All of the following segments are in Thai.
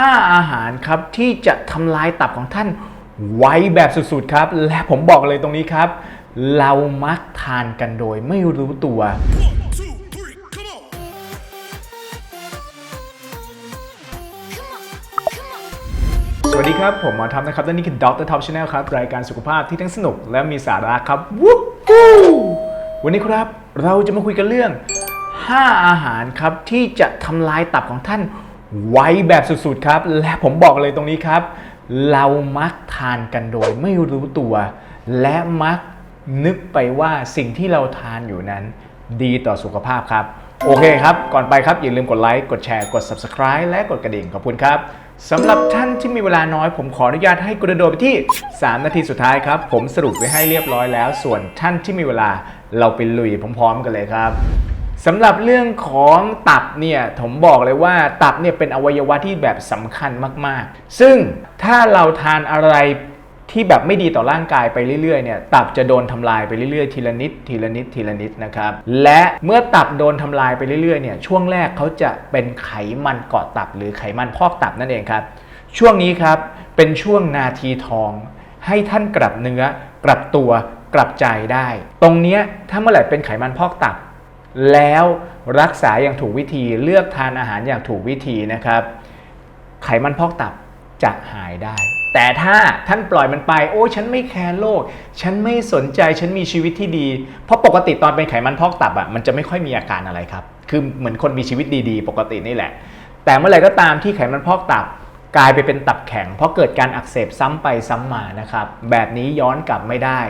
5 อาหารครับที่จะทำลายตับของท่านไวแบบสุดๆครับ และผมบอกเลยตรงนี้ครับ เรามักทานกันโดยไม่รู้ตัว One, two, สวัสดีครับ ผมหมอท็อปนะครับและนี่คือด็อกเตอร์ท็อปชาแนลครับ รายการสุขภาพที่ทั้งสนุกและมีสาระครับวู้ฮู้วันนี้ครับเราจะมาคุยกันเรื่อง 5 อาหารครับที่จะทำลายตับของท่าน ไวแบบสุดๆครับ และผมบอกเลยตรงนี้ครับ เรามักทานกันโดยไม่รู้ตัว และมักนึกไปว่าสิ่งที่เราทานอยู่นั้น ดีต่อสุขภาพครับ โอเคครับ ก่อนไปครับ อย่าลืมกดไลค์กดแชร์กด Subscribe และกดกระดิ่งขอบคุณครับสำหรับท่านที่มีเวลาน้อย ผมขออนุญาตให้กระโดดไปที่ 3 นาทีสุดท้ายครับ ผมสรุปไว้ให้เรียบร้อยแล้ว ส่วนท่านที่มีเวลาเราไปลุยพร้อมๆ กันเลยครับ สำหรับเรื่องของตับเนี่ยผมบอกเลยว่าตับเนี่ยเป็นอวัยวะที่แบบสำคัญมากๆ ซึ่งถ้าเราทานอะไรที่แบบไม่ดีต่อร่างกายไปเรื่อยๆเนี่ยตับจะโดนทำลายไปเรื่อยๆ ทีละนิดทีละนิดทีละนิดนะครับและเมื่อตับโดนทำลายไปเรื่อยๆเนี่ยช่วงแรกเขาจะเป็นไขมันเกาะตับหรือไขมันพอกตับนั่นเองครับช่วงนี้ครับเป็นช่วงนาทีทอง ให้ท่านกลับเนื้อกลับตัวกลับใจได้ ตรงเนี้ยถ้าเมื่อไหร่เป็นไขมันพอกตับ แล้วรักษาอย่างถูกวิธีเลือกทานอาหารอย่างถูกวิธีนะครับ ไขมันพอกตับจะหายได้ แต่ถ้าท่านปล่อยมันไป โอ้ฉันไม่แคร์โลก ฉันไม่สนใจฉันมีชีวิตที่ดี เพราะปกติตอนเป็นไขมันพอกตับอะมันจะไม่ค่อยมีอาการอะไรครับ คือเหมือนคนมีชีวิตดีๆ ปกตินี่แหละ แต่เมื่อไหร่ก็ตามที่ไขมันพอกตับกลายไปเป็นตับแข็ง เพราะเกิดการอักเสบซ้ำไปซ้ำมานะครับ แบบนี้ย้อนกลับไม่ได้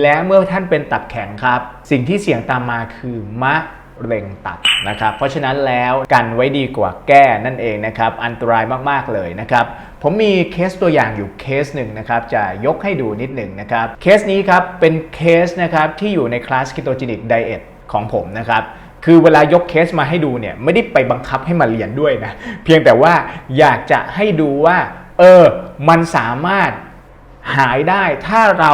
และเมื่อท่านเป็นตับแข็งครับ สิ่งที่เสี่ยงตามมาคือมะเร็งตับนะครับ เพราะฉะนั้นแล้วกันไว้ดีกว่าแก้นั่นเองนะครับ อันตรายมาก ๆ เลยนะครับ ผมมีเคสตัวอย่างอยู่เคสหนึ่งนะครับ จะยกให้ดูนิดหนึ่งนะครับ เคสนี้ครับเป็นเคสนะครับที่อยู่ในคลาส ketogenic diet ของผมนะครับ คือเวลายกเคสมาให้ดูเนี่ยไม่ได้ไปบังคับให้มาเรียนด้วยนะ เพียงแต่ว่าอยากจะให้ดูว่า เออ มันสามารถหายได้ถ้าเรา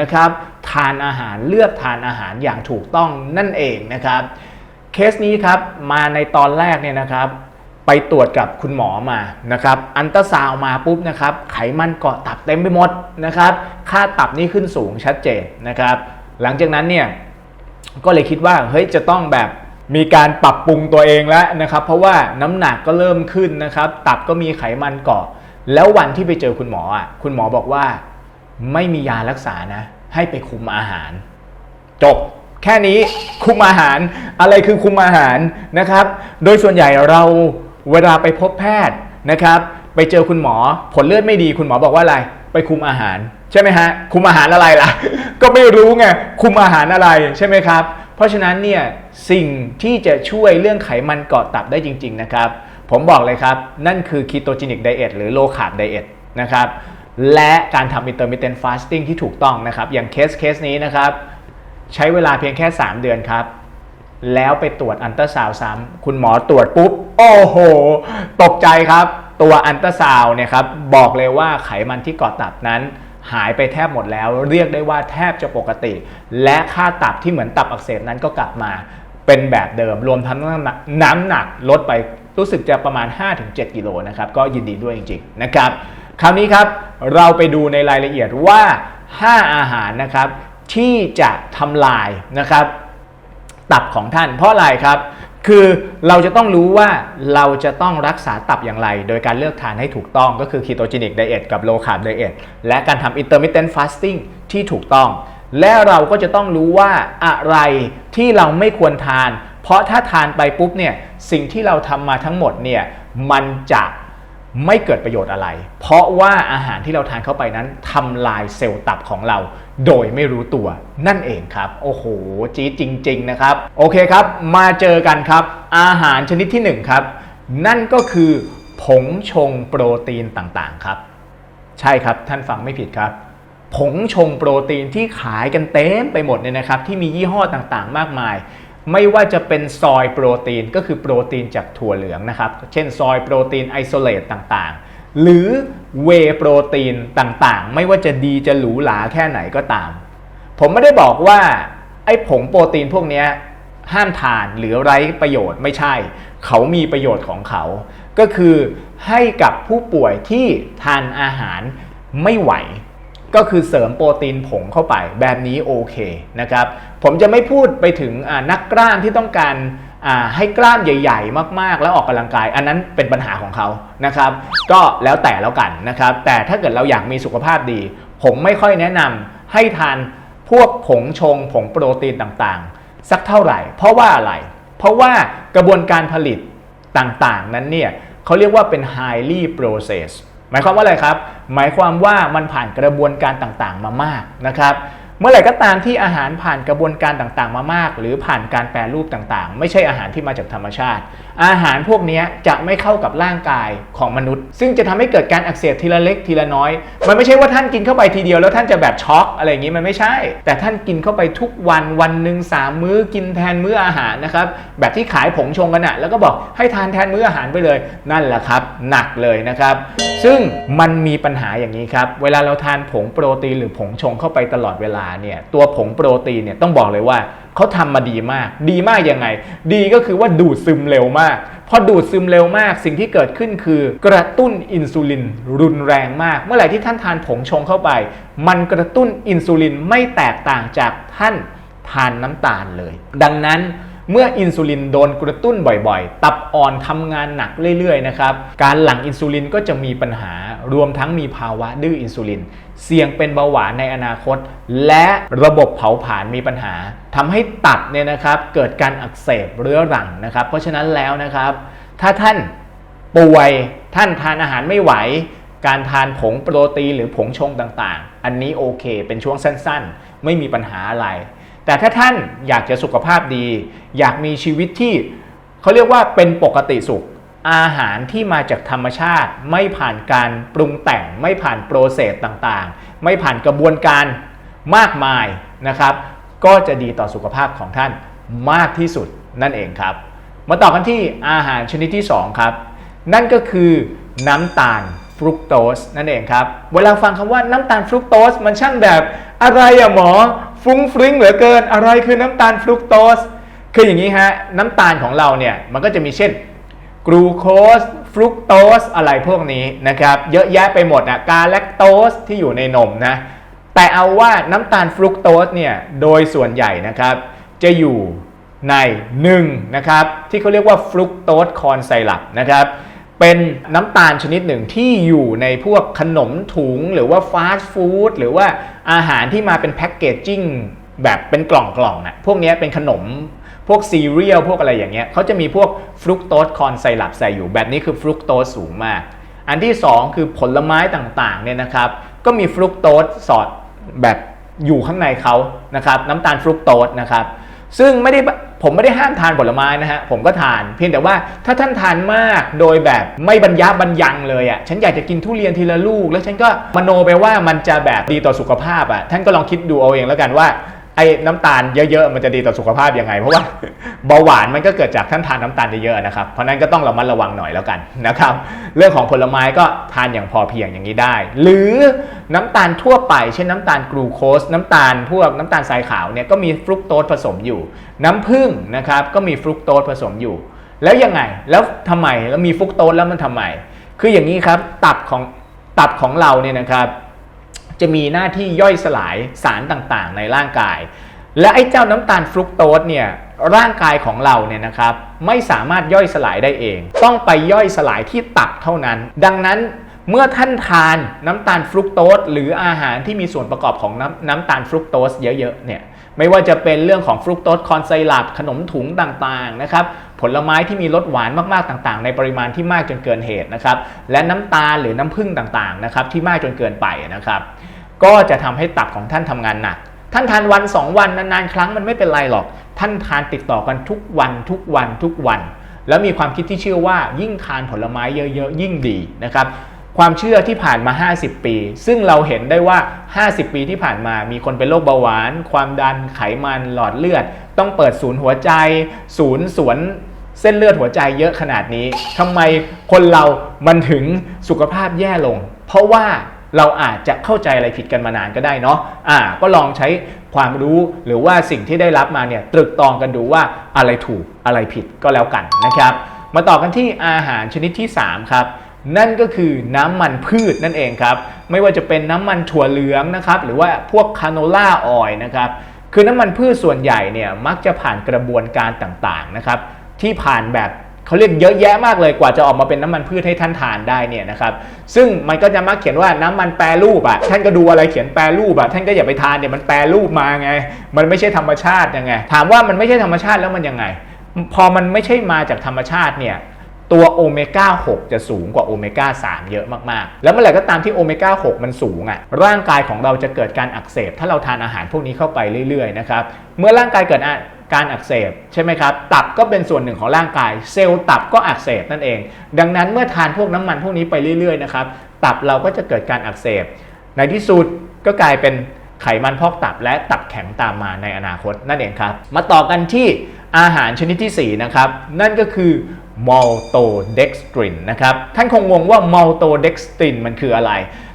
นะครับ ทานอาหารเลือกทานอาหารอย่างถูกต้องนั่นเองนะครับเคสนี้ครับมาในตอนแรกเนี่ยนะครับ ไปตรวจกับคุณหมอมานะครับ อันตราซาวมาปุ๊บนะครับ ไขมันเกาะตับเต็มไปหมดนะครับ ค่าตับนี่ขึ้นสูงชัดเจนนะครับ หลังจากนั้นเนี่ยก็เลยคิดว่าเฮ้ยจะต้องแบบมีการปรับปรุงตัวเองแล้วนะครับ เพราะว่าน้ำหนักก็เริ่มขึ้นนะครับ ตับก็มีไขมันเกาะ แล้ววันที่ไปเจอคุณหมออะคุณหมอบอกว่าไม่มียารักษานะ ให้ไปคุมอาหาร จบแค่นี้คุมอาหารอะไรคือคุมอาหารนะครับ โดยส่วนใหญ่เราเวลาไปพบแพทย์นะครับ ไปเจอคุณหมอผลเลือดไม่ดี คุณหมอบอกว่าอะไรไปคุมอาหาร ใช่ไหมฮะคุมอาหารอะไรล่ะ ก็ไม่รู้ไงคุมอาหารอะไรใช่ไหมครับ เพราะฉะนั้นเนี่ยสิ่งที่จะช่วยเรื่องไขมันเกาะตับได้จริง ๆ นะครับ ผมบอกเลยครับ นั่นคือ ketogenic diet หรือ low carb diet นะครับ และการทำ intermittent fasting ที่ถูกต้องนะครับ อย่างเคสเคสนี้นะครับ ใช้เวลาเพียงแค่ 3 เดือนครับ แล้วไปตรวจอันตราซาวซ้ำคุณหมอตรวจปุ๊บ โอ้โห ตกใจครับ ตัวอันตราซาวเนี่ยครับ บอกเลยว่าไขมันที่เกาะตับนั้นหายไปแทบหมดแล้ว เรียกได้ว่าแทบจะปกติ และค่าตับที่เหมือนตับอักเสบนั้นก็กลับมาเป็นแบบเดิม รวมทั้งน้ำหนักน้ำหนักลดไปรู้สึกจะประมาณ 5-7 กิโลนะครับ ก็ยินดีด้วยจริง ๆ นะครับ คราวนี้ครับเราไปดูในรายละเอียดว่า 5 อาหารนะครับที่จะทำลายนะครับตับของท่าน เพราะอะไรครับ คือเราจะต้องรู้ว่าเราจะต้องรักษาตับอย่างไร โดยการเลือกทานให้ถูกต้องก็คือ ketogenic diet กับ low carb diet และการทำ intermittent fasting ที่ถูกต้อง และเราก็จะต้องรู้ว่าอะไรที่เราไม่ควรทาน เพราะถ้าทานไปปุ๊บเนี่ยสิ่งที่เราทำมาทั้งหมดเนี่ยมันจะ ไม่เกิดประโยชน์อะไร เพราะว่าอาหารที่เราทานเข้าไปนั้นทำลายเซลล์ตับของเรา โดยไม่รู้ตัวนั่นเองครับ โอ้โห จี๊ดจริง ๆ นะครับ โอเคครับ มาเจอกันครับ อาหารชนิดที่ 1 ครับ นั่นก็คือ ผงชงโปรตีนต่างๆครับ ใช่ครับท่านฟังไม่ผิดครับ ผงชงโปรตีนที่ขายกันเต็มไปหมดเนี่ยนะครับ ที่มียี่ห้อต่างๆ มากมาย ไม่ว่าจะเป็นซอยโปรตีนก็คือโปรตีนจากถั่วเหลืองนะครับ เช่นซอยโปรตีนไอโซเลตต่างๆ หรือเวโปรตีนต่างๆ ไม่ว่าจะดีจะหรูหราแค่ไหนก็ตาม ผมไม่ได้บอกว่าไอ้ผงโปรตีนพวกนี้ห้ามทานหรือไร้ประโยชน์ไม่ใช่ เขามีประโยชน์ของเขา ก็คือให้กับผู้ป่วยที่ทานอาหารไม่ไหว ก็คือเสริมโปรตีนผงเข้าไปแบบนี้โอเคนะครับผมจะไม่พูดไปถึงนักกล้ามที่ต้องการให้กล้ามใหญ่ ๆ มากๆ แล้วออกกำลังกาย อันนั้นเป็นปัญหาของเขานะครับ ก็แล้วแต่แล้วกันนะครับ แต่ถ้าเกิดเราอยากมีสุขภาพดี ผมไม่ค่อยแนะนำให้ทานพวกผงชง ผงโปรตีนต่างๆ สักเท่าไหร่ เพราะว่าอะไร เพราะว่ากระบวนการผลิตต่างๆ นั้นเนี่ยเขาเรียกว่าเป็น highly processed หมายความว่าอะไรครับ หมายความว่ามันผ่านกระบวนการต่างๆ มามากนะครับเมื่อไหร่ก็ตามที่อาหารผ่านกระบวนการต่างๆ มามาก หรือผ่านการแปรรูปต่างๆ ไม่ใช่อาหารที่มาจากธรรมชาติอาหารพวกนี้จะไม่เข้ากับร่างกายของมนุษย์ ซึ่งจะทำให้เกิดการอักเสบทีละเล็กทีละน้อย มันไม่ใช่ว่าท่านกินเข้าไปทีเดียวแล้วท่านจะแบบช็อกอะไรอย่างนี้มันไม่ใช่ แต่ท่านกินเข้าไปทุกวันวันหนึ่งสามมื้อกินแทนมื้ออาหารนะครับแบบที่ขายผงชงกันอะแล้วก็บอกให้ทานแทนมื้ออาหารไปเลย นั่นแหละครับหนักเลยนะครับ ซึ่งมันมีปัญหาอย่างนี้ครับเวลาเราทานผงโปรตีนหรือผงชงเข้าไปตลอดเวลาเนี่ยตัวผงโปรตีนเนี่ยต้องบอกเลยว่าเขาทำมาดีมาก ดีมากยังไง ดีก็คือว่าดูดซึมเร็วมาก พอดูดซึมเร็วมาก สิ่งที่เกิดขึ้นคือ กระตุ้นอินซูลินรุนแรงมาก เมื่อไหร่ที่ท่านทานผงชงเข้าไป มันกระตุ้นอินซูลินไม่แตกต่างจากท่านทานน้ำตาลเลย ดังนั้น เมื่ออินซูลินโดนกระตุ้นบ่อยๆ ตับอ่อนทำงานหนักเรื่อยๆนะครับการหลั่งอินซูลินก็จะมีปัญหารวมทั้งมีภาวะดื้ออินซูลิน เสี่ยงเป็นเบาหวานในอนาคต และระบบเผาผลาญมีปัญหาทำให้ตับเนี่ยนะครับเกิดการอักเสบเรื้อรังนะครับ เพราะฉะนั้นแล้วนะครับ ถ้าท่านป่วยท่านทานอาหารไม่ไหว การทานผงโปรตีนหรือผงชงต่างๆ อันนี้โอเค เป็นช่วงสั้นๆ ไม่มีปัญหาอะไร แต่ถ้าท่านอยากจะสุขภาพดี อยากมีชีวิตที่เขาเรียกว่าเป็นปกติสุข อาหารที่มาจากธรรมชาติ ไม่ผ่านการปรุงแต่ง ไม่ผ่านโปรเซสต่างๆ ไม่ผ่านกระบวนการมากมายนะครับ ก็จะดีต่อสุขภาพของท่านมากที่สุดนั่นเองครับ มาต่อกันที่อาหารชนิดที่ 2 ครับ นั่นก็คือน้ำตาลฟรุกโตสนั่นเองครับ เวลาฟังคำว่าน้ำตาลฟรุกโตสมันช่างแบบอะไรอะหมอ ฟุ้งฟริ้งเหลือเกิน อะไรคือน้ำตาลฟรุกโตส คืออย่างนี้ฮะ น้ำตาลของเราเนี่ยมันก็จะมีเช่นกรูโคสฟรุกโตสอะไรพวกนี้นะครับ เยอะแยะไปหมดอะกาแลคโตสที่อยู่ในนมนะ แต่เอาว่าน้ำตาลฟรุกโตสเนี่ยโดยส่วนใหญ่นะครับจะอยู่ใน1นะครับที่เขาเรียกว่าฟรุกโตสคอนไซรัปนะครับ เป็นน้ำตาลชนิดหนึ่งที่อยู่ในพวกขนมถุงหรือว่าฟาสต์ฟู้ดหรือว่าอาหารที่มาเป็นแพ็กเกจจิ้งแบบเป็นกล่องๆอะพวกนี้เป็นขนมพวกซีเรียลพวกอะไรอย่างเงี้ยเขาจะมีพวกฟรุกโตสคอนไซรัปใส่อยู่แบบนี้คือฟรุกโตสสูงมาก อันที่ 2 คือผลไม้ต่างๆเนี่ยนะครับ ก็มีฟรุกโตสสอดแบบอยู่ข้างในเขานะครับน้ำตาลฟรุกโตสนะครับ ซึ่งไม่ได้ผมไม่ได้ห้ามทานผลไม้นะฮะผมก็ทาน เพียงแต่ว่าถ้าท่านทานมากโดยแบบไม่บรรยะบรรยังเลยอะ่ะฉันอยากจะกินทุเรียนทีละลูก แล้วฉันก็มโนไปว่ามันจะแบบดีต่อสุขภาพอะ่ะท่านก็ลองคิดดูเอาเองแล้วกันว่า ไอ้น้ำตาลเยอะๆ มันจะดีต่อสุขภาพยังไง เพราะว่าเบาหวานมันก็เกิดจากท่านทานน้ำตาลเยอะๆนะครับ เพราะนั้นก็ต้องระมัดระวังหน่อยแล้วกันนะครับ เรื่องของผลไม้ก็ทานอย่างพอเพียงอย่างนี้ได้ หรือน้ำตาลทั่วไป เช่นน้ำตาลกรูโคส น้ำตาลพวกน้ำตาลทรายขาวเนี่ยก็มีฟรุกโตสผสมอยู่ น้ำผึ้งนะครับก็มีฟรุกโตสผสมอยู่ แล้วยังไง แล้วทำไม แล้วมีฟรุกโตสแล้วมันทำไม คืออย่างนี้ครับ ตับของตับของเราเนี่ยนะครับ จะมีหน้าที่ย่อยสลายสารต่างๆ ในร่างกาย และไอ้เจ้าน้ำตาลฟรุกโตสเนี่ยร่างกายของเราเนี่ยนะครับไม่สามารถย่อยสลายได้เอง ต้องไปย่อยสลายที่ตับเท่านั้น ดังนั้นเมื่อท่านทานน้ำตาลฟรุกโตสหรืออาหารที่มีส่วนประกอบของน้ำน้ำตาลฟรุกโตสเยอะๆเนี่ยไม่ว่าจะเป็นเรื่องของฟรุกโตสคอนไซรัปขนมถุงต่างๆนะครับผลไม้ที่มีรสหวานมากๆต่างๆ ในปริมาณที่มากจนเกินเหตุนะครับและน้ำตาลหรือน้ำผึ้งต่างๆนะครับที่มากจนเกินไปนะครับ ก็จะทำให้ตับของท่านทำงานหนัก ท่านทานวัน 2 วันนานๆครั้งมันไม่เป็นไรหรอก ท่านทานติดต่อกันทุกวันทุกวันทุกวัน แล้วมีความคิดที่เชื่อว่ายิ่งทานผลไม้เยอะๆ ยิ่งดีนะครับความเชื่อที่ผ่านมา 50 ปี ซึ่งเราเห็นได้ว่า 50 ปีที่ผ่านมา มีคนเป็นโรคเบาหวาน ความดัน ไขมัน หลอดเลือด ต้องเปิดศูนย์หัวใจ ศูนย์สวนเส้นเลือดหัวใจเยอะขนาดนี้ ทำไมคนเรามันถึงสุขภาพแย่ลง เพราะว่า เราอาจจะเข้าใจอะไรผิดกันมานานก็ได้เนาะอ่า ก็ลองใช้ความรู้หรือว่าสิ่งที่ได้รับมาเนี่ยตรึกตรองกันดูว่าอะไรถูกอะไรผิดก็แล้วกันนะครับ มาต่อกันที่อาหารชนิดที่ 3 ครับนั่นก็คือน้ำมันพืชนั่นเองครับ ไม่ว่าจะเป็นน้ำมันถั่วเหลืองนะครับ หรือว่าพวกคาโนล่าออยนะครับ คือน้ำมันพืชส่วนใหญ่เนี่ยมักจะผ่านกระบวนการต่างๆนะครับ ที่ผ่านแบบ เขาเรียกเยอะแยะมากเลยกว่าจะออกมาเป็นน้ำมันพืชให้ท่านทานได้เนี่ยนะครับซึ่งมันก็จะมักเขียนว่าน้ำมันแปรรูปอะท่านก็ดูอะไรเขียนแปรรูปอะท่านก็อย่าไปทานเนี่ยมันแปรรูปมาไง มันไม่ใช่ธรรมชาติยังไง ถามว่ามันไม่ใช่ธรรมชาติแล้วมันยังไง พอมันไม่ใช่มาจากธรรมชาติเนี่ยตัวโอเมก้า 6 จะสูงกว่าโอเมก้า 3 เยอะมากๆ แล้วเมื่อไหร่ก็ตามที่โอเมก้า 6 มันสูงอะ่ะ ร่างกายของเราจะเกิดการอักเสบ ถ้าเราทานอาหารพวกนี้เข้าไปเรื่อยๆ นะครับ เมื่อร่างกายเกิดอาการอักเสบใช่ไหมครับ ตับก็เป็นส่วนหนึ่งของร่างกาย เซลล์ตับก็อักเสบนั่นเอง ดังนั้นเมื่อทานพวกน้ำมันพวกนี้ไปเรื่อยๆนะครับ ตับเราก็จะเกิดการอักเสบ ในที่สุดก็กลายเป็นไขมันพอกตับและตับแข็งตามมาในอนาคตนั่นเองครับ มาต่อกันที่อาหารชนิดที่ 4 นะครับ นั่นก็คือมัลโตเด็กสตรินนะครับ ท่านคงงงว่ามัลโตเด็กสตรินมันคืออะไร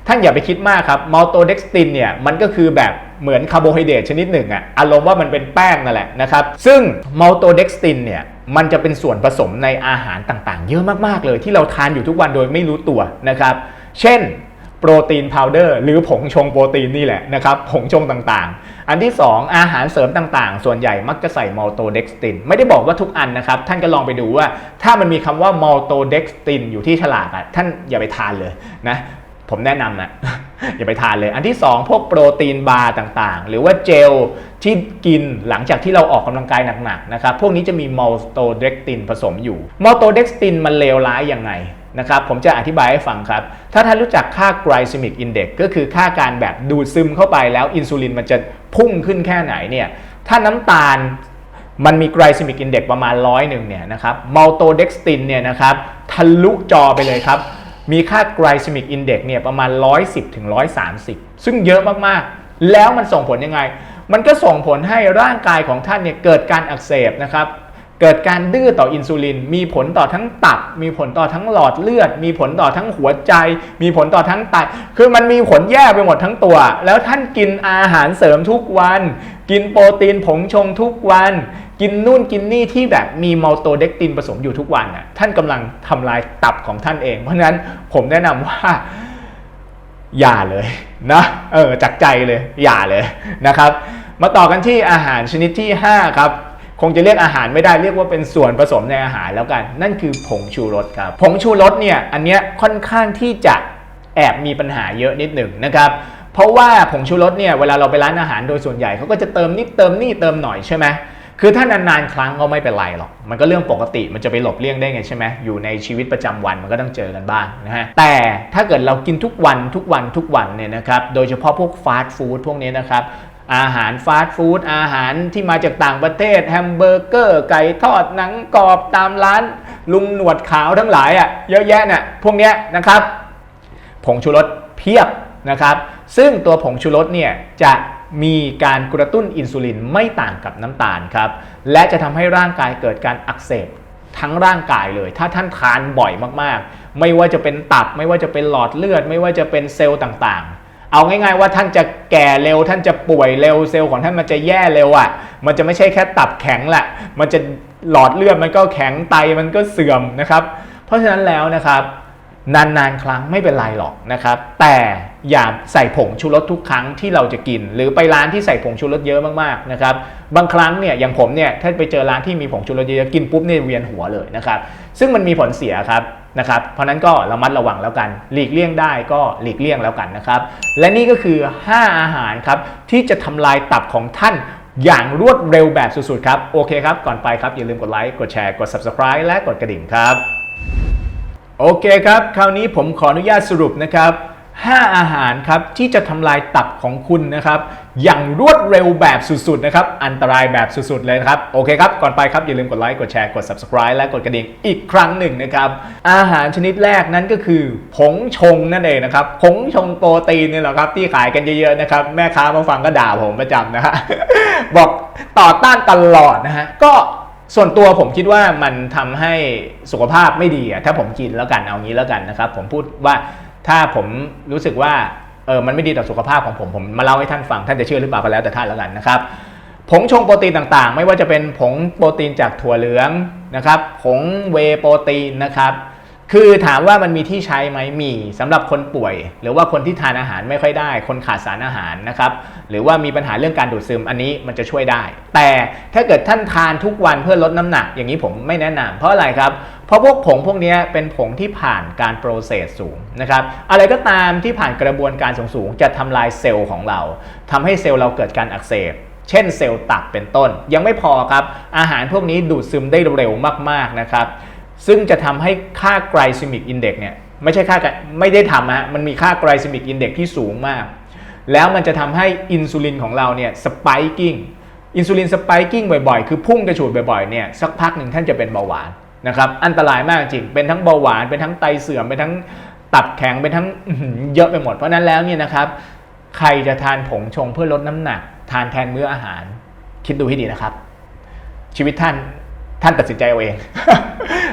ท่านอย่าไปคิดมากครับมัลโตเด็กสตินเนี่ยมันก็คือแบบเหมือนคาร์โบไฮเดรตชนิดหนึ่งอะอารมณ์ว่ามันเป็นแป้งนั่นแหละนะครับ ซึ่งมัลโตเด็กสตินเนี่ยมันจะเป็นส่วนผสมในอาหารต่างๆ เยอะมากๆเลยที่เราทานอยู่ทุกวันโดยไม่รู้ตัวนะครับ เช่นโปรตีนพาวเดอร์หรือผงชงโปรตีนนี่แหละนะครับผงชงต่างๆ อันที่ 2 อาหารเสริมต่างๆ ส่วนใหญ่มักจะใส่มัลโตเด็กสตินไม่ได้บอกว่าทุกอันนะครับ ท่านก็ลองไปดูว่า ถ้ามันมีคำว่ามัลโตเด็กสตินอยู่ที่ฉลากอะท่านอย่าไปทานเลยนะ ผมแนะนำนะอย่าไปทานเลย อันที่ 2 พวกโปรตีนบาร์ต่างๆ หรือว่าเจลที่กินหลังจากที่เราออกกำลังกายหนักๆนะครับพวกนี้จะมีมัลโตเด็กตินผสมอยู่มัลโตเด็กตินมันเลวร้ายยังไงนะครับผมจะอธิบายให้ฟังครับ ถ้าท่านรู้จักค่า glycemic index ก็คือค่าการแบบดูดซึมเข้าไปแล้วอินซูลินมันจะพุ่งขึ้นแค่ไหนเนี่ยถ้าน้ำตาลมันมี glycemic index ประมาณร้อยหนึ่งเนี่ยนะครับ maltodextrin เนี่ยนะครับทะลุจอไปเลยครับ มีค่า glycemic index เนี่ยประมาณ 110ถึง130 ซึ่งเยอะมากๆ แล้วมันส่งผลยังไง มันก็ส่งผลให้ร่างกายของท่านเนี่ยเกิดการอักเสบนะครับ เกิดการดื้อต่ออินซูลิน มีผลต่อทั้งตับ มีผลต่อทั้งหลอดเลือด มีผลต่อทั้งหัวใจ มีผลต่อทั้งไต คือมันมีผลแย่ไปหมดทั้งตัว แล้วท่านกินอาหารเสริมทุกวัน กินโปรตีนผงชงทุกวัน กินนู่นกินนี่ที่แบบมีมัลโตเด็กตินผสมอยู่ทุกวันน่ะ ท่านกำลังทำลายตับของท่านเอง เพราะฉะนั้นผมแนะนำว่าอย่าเลยนะเออจากใจเลยอย่าเลยนะครับ มาต่อกันที่อาหารชนิดที่ 5 ครับ คงจะเรียกอาหารไม่ได้เรียกว่าเป็นส่วนผสมในอาหารแล้วกัน นั่นคือผงชูรสครับ ผงชูรสเนี่ยอันเนี้ยค่อนข้างที่จะแอบมีปัญหาเยอะนิดหนึ่งนะครับเพราะว่าผงชูรสเนี่ยเวลาเราไปร้านอาหารโดยส่วนใหญ่เขาก็จะเติมนิดเติมนี่เติมหน่อยใช่ไหมคือถ้านานๆครั้งก็ไม่เป็นไรหรอก มันก็เรื่องปกติ มันจะไปหลบเลี่ยงได้ไงใช่ไหมอยู่ในชีวิตประจำวันมันก็ต้องเจอกันบ้างนะฮะ แต่ถ้าเกิดเรากินทุกวันทุกวันทุกวันเนี่ยนะครับ โดยเฉพาะพวกฟาสต์ฟู้ดพวกนี้นะครับ อาหารฟาสต์ฟู้ดอาหารที่มาจากต่างประเทศแฮมเบอร์เกอร์ ไก่ทอดหนังกรอบตามร้าน ลุงหนวดขาวทั้งหลายอะ่ะเยอะแยะเนี่ยพวกเนี้ยนะครับ ผงชูรสเพียบนะครับ ซึ่งตัวผงชูรสเนี่ยจะมีการกระตุ้นอินซูลินไม่ต่างกับน้ำตาลครับ และจะทำให้ร่างกายเกิดการอักเสบทั้งร่างกายเลย ถ้าท่านทานบ่อยมากๆ ไม่ว่าจะเป็นตับ ไม่ว่าจะเป็นหลอดเลือด ไม่ว่าจะเป็นเซลล์ต่างๆ เอาง่าย ๆ ว่าท่านจะแก่เร็ว ท่านจะป่วยเร็วเซลล์ของท่านมันจะแย่เร็วอะ่ะ มันจะไม่ใช่แค่ตับแข็งแหละ มันจะหลอดเลือดมันก็แข็งไตมันก็เสื่อมนะครับ เพราะฉะนั้นแล้วนะครับนานๆ ครั้งไม่เป็นไรหรอกนะครับ แต่อย่าใส่ผงชูรสทุกครั้งที่เราจะกิน หรือไปร้านที่ใส่ผงชูรสเยอะมากๆนะครับบางครั้งเนี่ยอย่างผมเนี่ยถ้าไปเจอร้านที่มีผงชูรสเยอะกินปุ๊บเนี่ยเวียนหัวเลยนะครับ ซึ่งมันมีผลเสียครับ นะครับ เพราะนั้นก็ระมัดระวังแล้วกัน หลีกเลี่ยงได้ก็หลีกเลี่ยงแล้วกันนะครับ และนี่ก็คือ 5 อาหารครับที่จะทำลายตับของท่านอย่างรวดเร็วแบบสุดๆครับ โอเคครับ ก่อนไปครับ อย่าลืมกดไลค์ กดแชร์ กด subscribe และกดกระดิ่งครับ โอเคครับ คราวนี้ผมขออนุญาตสรุปนะครับ 5 อาหารครับที่จะทำลายตับของคุณนะครับอย่างรวดเร็วแบบสุดๆนะครับอันตรายแบบสุดๆเลยนะครับโอเคครับก่อนไปครับอย่าลืมกดไลค์กดแชร์กด subscribe และกดกระดิ่งอีกครั้งหนึ่งนะครับอาหารชนิดแรกนั้นก็คือผงชงนั่นเองนะครับผงชงโปรตีนนี่แหละครับที่ขายกันเยอะๆนะครับแม่ค้ามาฟังก็ด่าผมประจำนะฮะบอกต่อต้านตลอดนะฮะก็ส่วนตัวผมคิดว่ามันทำให้สุขภาพไม่ดีอะถ้าผมกินแล้วกันเอางี้แล้วกันนะครับผมพูดว่า ถ้าผมรู้สึกว่าเออมันไม่ดีต่อสุขภาพของผมผมมาเล่าให้ท่านฟังท่านจะเชื่อหรือเปล่าก็แล้วแต่ท่านแล้วกันนะครับผงชงโปรตีนต่างๆ ไม่ว่าจะเป็นผงโปรตีนจากถั่วเหลืองนะครับผงเวโปรตีนนะครับคือถามว่ามันมีที่ใช้ไหมมีสำหรับคนป่วย หรือว่าคนที่ทานอาหารไม่ค่อยได้ คนขาดสารอาหารนะครับหรือว่ามีปัญหาเรื่องการดูดซึมอันนี้มันจะช่วยได้ แต่ถ้าเกิดท่านทานทุกวันเพื่อลดน้ำหนัก อย่างนี้ผมไม่แนะนำเพราะอะไรครับ เพราะพวกผงพวกนี้เป็นผงที่ผ่านการโปรเซสสูงนะครับ อะไรก็ตามที่ผ่านกระบวนการสูงๆจะทำลายเซลล์ของเราทำให้เซลล์เราเกิดการอักเสบเช่นเซลล์ตับเป็นต้น ยังไม่พอครับ อาหารพวกนี้ดูดซึมได้เร็วมากๆนะครับ ซึ่งจะทำให้ค่าไกลซิมิกอินเด็กเนี่ยไม่ใช่ค่าไม่ได้ทำฮะมันมีค่าไกลซิมิกอินเด็กที่สูงมาก แล้วมันจะทำให้อินซูลินของเราเนี่ยสปายกิ้งอินซูลินสปายกิ้งบ่อยๆ คือพุ่งกระฉูดบ่อยๆเนี่ยสักพักหนึ่งท่านจะเป็นเบาหวาน นะครับอันตรายมากจริง เป็นทั้งเบาหวานเป็นทั้งไตเสื่อมเป็นทั้งตับแข็งเป็นทั้งเยอะไปหมด เพราะนั้นแล้วเนี่ยนะครับใครจะทานผงชงเพื่อลดน้ำหนัก ทานแทนมื้ออาหาร คิดดูให้ดีนะครับ ชีวิตท่านท่านตัดสินใจเอาเอง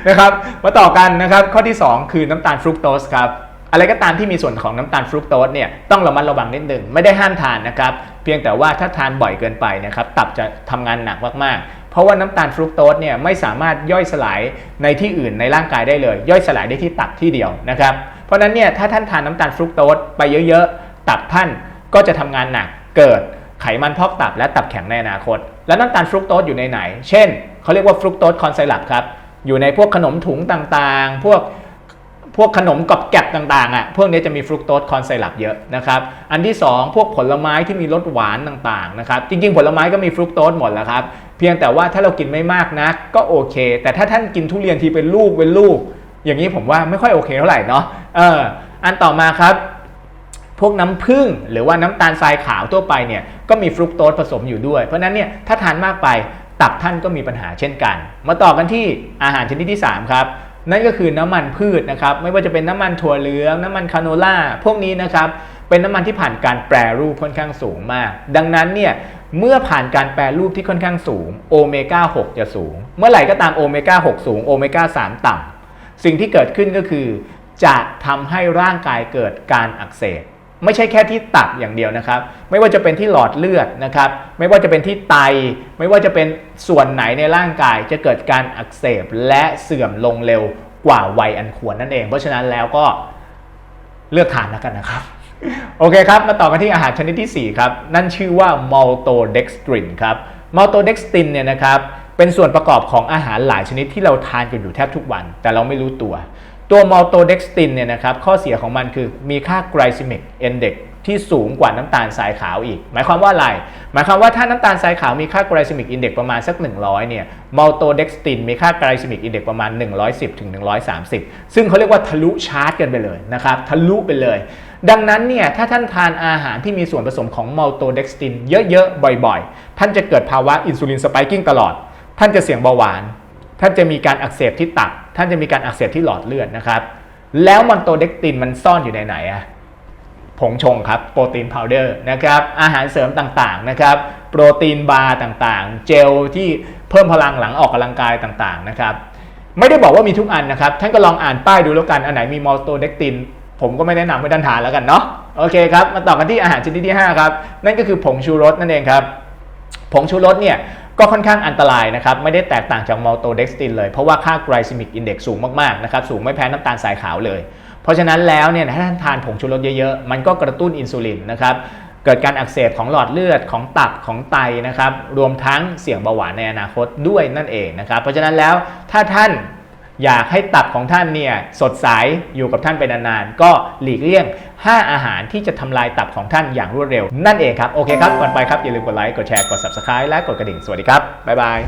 นะครับมาต่อกันนะครับข้อที่ 2 คือน้ำตาลฟรุกโตสครับอะไรก็ตามที่มีส่วนของน้ำตาลฟรุกโตสเนี่ยต้องระมัดระวังนิดหนึ่งไม่ได้ห้ามทานนะครับ เพียงแต่ว่าถ้าทานบ่อยเกินไปนะครับตับจะทำงานหนักมากๆ เพราะว่าน้ำตาลฟรุกโตสเนี่ยไม่สามารถย่อยสลายในที่อื่นในร่างกายได้เลย ย่อยสลายได้ที่ตับที่เดียวนะครับ เพราะนั้นเนี่ยถ้าท่านทานน้ำตาลฟรุกโตสไปเยอะๆ ตับท่านก็จะทำงานหนักเกิดไขมันพอกตับและตับแข็งในอนาคต แล้วน้ำตาลฟรุกโตสอยู่ในไหน เช่นเขาเรียกว่าฟรุกโตสคอนไซรัปครับ อยู่ในพวกขนมถุงต่างๆ พวกพวกขนมกรอบแกบต่างๆอะพวกนี้จะมีฟรุกโตสคอนไซรัปเยอะนะครับ อันที่ 2 พวกผลไม้ที่มีรสหวานต่างๆนะครับ จริงๆ ผลไม้ก็มีฟรุกโตสหมดแล้วครับ เพียงแต่ว่าถ้าเรากินไม่มากนักก็โอเค แต่ถ้าท่านกินทุเรียนทีเป็นลูกเป็นลูก อย่างนี้ผมว่าไม่ค่อยโอเคเท่าไหร่เนาะเอออันต่อมาครับพวกน้ำผึ้งหรือว่าน้ำตาลทรายขาวทั่วไปเนี่ยก็มีฟรุกโตสผสมอยู่ด้วย เพราะฉะนั้นเนี่ยถ้าทานมากไปตับท่านก็มีปัญหาเช่นกัน มาต่อกันที่อาหารชนิดที่ 3 ครับ นั่นก็คือน้ำมันพืชนะครับ ไม่ว่าจะเป็นน้ำมันถั่วเหลือง น้ำมันคาโนล่าพวกนี้นะครับ เป็นน้ำมันที่ผ่านการแปรรูปค่อนข้างสูงมาก ดังนั้นเนี่ยเมื่อผ่านการแปรรูปที่ค่อนข้างสูงโอเมก้า6จะสูง เมื่อไหร่ก็ตามโอเมก้า6สูงโอเมก้า3ต่ำสิ่งที่เกิดขึ้นก็คือ จะทำให้ร่างกายเกิดการอักเสบไม่ใช่แค่ที่ตับอย่างเดียวนะครับ ไม่ว่าจะเป็นที่หลอดเลือดนะครับ ไม่ว่าจะเป็นที่ไต ไม่ว่าจะเป็นส่วนไหนในร่างกายจะเกิดการอักเสบและเสื่อมลงเร็วกว่าวัยอันควรนั่นเอง เพราะฉะนั้นแล้วก็เลือกทานแล้วกันนะครับ โอเคครับ มาต่อกันที่อาหารชนิดที่ 4 ครับ นั่นชื่อว่า maltodextrin ครับ maltodextrin เนี่ยนะครับเป็นส่วนประกอบของอาหารหลายชนิดที่เราทานกันอยู่แทบทุกวัน แต่เราไม่รู้ตัว ตัว maltodextrin เนี่ยนะครับข้อเสียของมันคือมีค่า glycemic index ที่สูงกว่าน้ำตาลทรายขาวอีก หมายความว่าอะไร หมายความว่าถ้าน้ำตาลทรายขาวมีค่า glycemic index ประมาณสัก 100 เนี่ย maltodextrin มีค่า glycemic index ประมาณ 110ถึง130 ซึ่งเขาเรียกว่าทะลุชาร์จกันไปเลยนะครับ ทะลุไปเลย ดังนั้นเนี่ยถ้าท่านทานอาหารที่มีส่วนผสมของ maltodextrin เยอะๆ บ่อยๆ ท่านจะเกิดภาวะอินซูลินสป i กิ้งตลอด ท่านจะเสี่ยงเบาหวาน ท่านจะมีการอักเสบที่ตับ ท่านจะมีการอักเสบที่หลอดเลือดนะครับ แล้วมันโตเด็กตินมันซ่อนอยู่ในไหนอะผงชงครับ โปรตีนพาวเดอร์นะครับ อาหารเสริมต่างๆนะครับ โปรตีนบาร์ต่างๆ เจลที่เพิ่มพลังหลังออกกำลังกายต่างๆนะครับ ไม่ได้บอกว่ามีทุกอันนะครับ ท่านก็ลองอ่านป้ายดูแล้วกัน อันไหนมีมอลโตเด็กติน ผมก็ไม่แนะนำให้ท่านทานแล้วกันเนาะโอเคครับมาต่อกันที่อาหารชนิดที่ 5 ครับ นั่นก็คือผงชูรสนั่นเองครับ ผงชูรสเนี่ยก็ค่อนข้างอันตรายนะครับ ไม่ได้แตกต่างจากมอลโตเด็กสตินเลย เพราะว่าค่าไกลซิมิกอินเด็กสูงมากๆนะครับ สูงไม่แพ้น้ำตาลทรายขาวเลย เพราะฉะนั้นแล้วเนี่ยถ้าท่านทานผงชูรสเยอะๆ มันก็กระตุ้นอินซูลินนะครับเกิดการอักเสบของหลอดเลือดของตับของไตนะครับ รวมทั้งเสี่ยงเบาหวานในอนาคตด้วยนั่นเองนะครับ เพราะฉะนั้นแล้วถ้าท่าน อยากให้ตับของท่านเนี่ยสดใสอยู่กับท่านไปนานๆ ก็หลีกเลี่ยง 5 อาหารที่จะทำลายตับของท่านอย่างรวดเร็ว นั่นเองครับ โอเคครับ ก่อนไปครับ อย่าลืมกดไลค์ กดแชร์ กด subscribe และกดกระดิ่ง สวัสดีครับ บ๊ายบาย